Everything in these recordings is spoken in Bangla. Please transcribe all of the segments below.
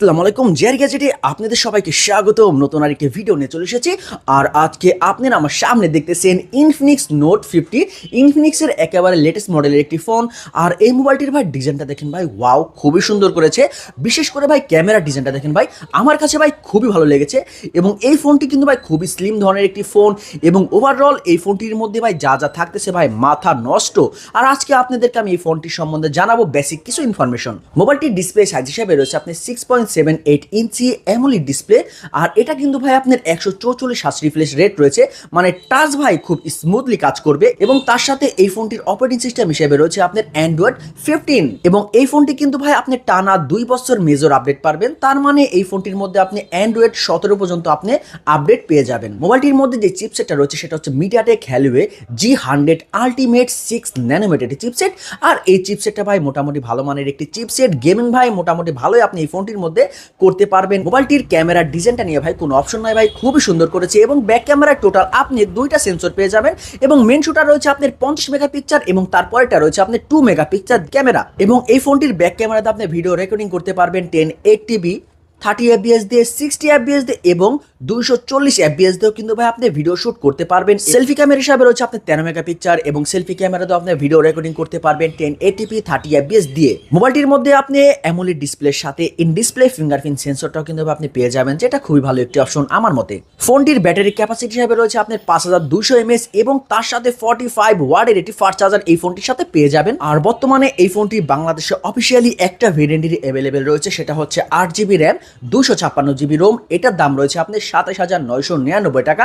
আসসালামু আলাইকুম জেয়ার গ্যাজেটে আপনাদের সবাইকে স্বাগতম। নতুন আরেকটি ভিডিও নিয়ে চলে এসেছি। আর আজকে আপনারা আমার সামনে দেখতেছেন ইনফিনিক্স নোট ফিফটি ইনফিনিক্সের একেবারে লেটেস্ট মডেলের একটি ফোন আর এই মোবাইলটির ভাই ডিজাইনটা দেখেন ভাই ওয়াও খুবই সুন্দর করেছে। বিশেষ করে ভাই ক্যামেরা ডিজাইনটা দেখেন ভাই, আমার কাছে ভাই খুবই ভালো লেগেছে। এবং এই ফোনটি কিন্তু ভাই খুবই স্লিম ধরনের একটি ফোন এবং ওভারঅল এই ফোনটির মধ্যে ভাই যা যা থাকতেছে ভাই, মাথা নষ্ট। আর আজকে আপনাদেরকে আমি এই ফোনটির সম্বন্ধে জানাব বেসিক কিছু ইনফরমেশন মোবাইলটির ডিসপ্লে সাইজ হিসাবে রয়েছে আপনি six point seven eight inch AMOLED display আর এটা কিন্তু ভাই আপনার একশো চৌচল্লিশ হাস রেট রয়েছে। মানে টাচ ভাই খুব স্মুথলি কাজ করবে। এবং তার সাথে এই ফোনটির অপারেটিং সিস্টেম হিসেবে রয়েছে আপনার অ্যান্ড্রয়েড ফিফটিন এবং এই ফোনটি কিন্তু ভাই আপনি টানা দুই বছর মেজর আপডেট পারবেন। তার মানে এই ফোনটির মধ্যে আপনি অ্যান্ড্রয়েড সতেরো পর্যন্ত আপনি আপডেট পেয়ে যাবেন। মোবাইলটির মধ্যে যে চিপসেটটা রয়েছে, সেটা হচ্ছে MediaTek Helio G hundred ultimate six nanometer chipset আর এই চিপসেটটা ভাই মোটামুটি ভালো মানের একটি চিপসেট গেমিং ভাই মোটামুটি ভালোই আপনি এই ফোনটির মধ্যে করতে পারবেন। মোবাইলটির ক্যামেরার ডিজাইনটা নিয়ে ভাই কোনো অপশন নয় ভাই, খুবই সুন্দর করেছে এবং ব্যাক ক্যামেরার টোটাল আপনি দুইটা সেন্সর পেয়ে যাবেন এবং মেন শুটার রয়েছে আপনার পঞ্চাশ মেগা মেগাপিকচার এবং তারপরেটা রয়েছে আপনার টু মেগা পিকচার ক্যামেরা এবং এই ফোনটির ব্যাক ক্যামেরাতে আপনি ভিডিও রেকর্ডিং করতে পারবেন ten eight TB thirty F fps দিয়ে সিক্সটি এফ এফবিএস দিয়ে এবং দুইশো চল্লিশ এফবিএস দিয়েও কিন্তু ভাই আপনি ভিডিও শুট করতে পারবেন। সেলফি ক্যামেরা হিসাবে রয়েছে আপনার তেরো মেগাপিকচার এবং সেলফি ক্যামেরাতেও আপনি ভিডিও রেকর্ডিং করতে পারবেন টেন এটিপি থার্টি এফবিএস দিয়ে। মোবাইলটির মধ্যে আপনি অ্যামোলেড ডিসপ্লের সাথে ইন ডিসপ্লে ফিঙ্গারপ্রিন্ট সেন্সরটাও কিন্তু আপনি পেয়ে যাবেন যেটা খুবই ভালো একটি অপশন আমার মতে। ফোনটির ব্যাটারি ক্যাপাসিটি হিসাবে রয়েছে আপনার পাঁচ হাজার দুশো এমএস এবং তার সাথে ফর্টি ফাইভ ওয়ার্ডের একটি ফাস্ট চার্জার এই ফোনটির সাথে পেয়ে যাবেন। আর বর্তমানে এই ফোনটি বাংলাদেশে অফিসিয়ালি একটা ভেরিয়েন্টেরই অ্যাভেলেবেল রয়েছে সেটা হচ্ছে আট জিবি র্যাম দুশো ছাপ্পান্ন জিবি রোম এটার দাম রয়েছে আপনার সাতাশ হাজার নয়শো নিরানব্বই টাকা।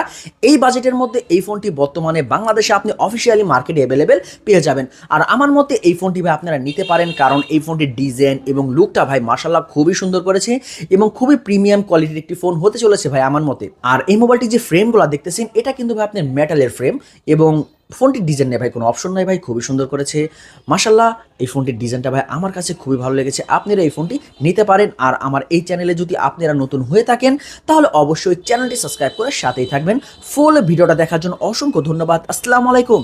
এই বাজেটের মধ্যে এই ফোনটি বর্তমানে বাংলাদেশে আপনি অফিসিয়ালি মার্কেটে অ্যাভেলেবেল পেয়ে যাবেন। আর আমার মতে এই ফোনটি ভাই আপনারা নিতে পারেন, কারণ এই ফোনটির ডিজাইন এবং লুকটা ভাই মার্শাল্লাহ খুবই সুন্দর করেছে এবং খুবই প্রিমিয়াম কোয়ালিটির একটি ফোন হতে চলেছে ভাই আমার মতে। আর এই মোবাইলটি যে ফ্রেমগুলো দেখতেছেন, এটা কিন্তু ভাই আপনার মেটালের ফ্রেম এবং ফোনটির ডিজাইন নেই ভাই, কোনো অপশন নাই ভাই, খুবই সুন্দর করেছে। মাসাল্লাহ এই ফোনটির ডিজাইনটা ভাই আমার কাছে খুবই ভালো লেগেছে। আপনারা এই ফোনটি নিতে পারেন আর আমার এই চ্যানেলে যদি আপনারা নতুন হয়ে থাকেন, তাহলে অবশ্যই চ্যানেলটি সাবস্ক্রাইব করে সাথেই থাকবেন। ফুল ভিডিওটা দেখার জন্য অসংখ্য ধন্যবাদ। আসসালামু আলাইকুম।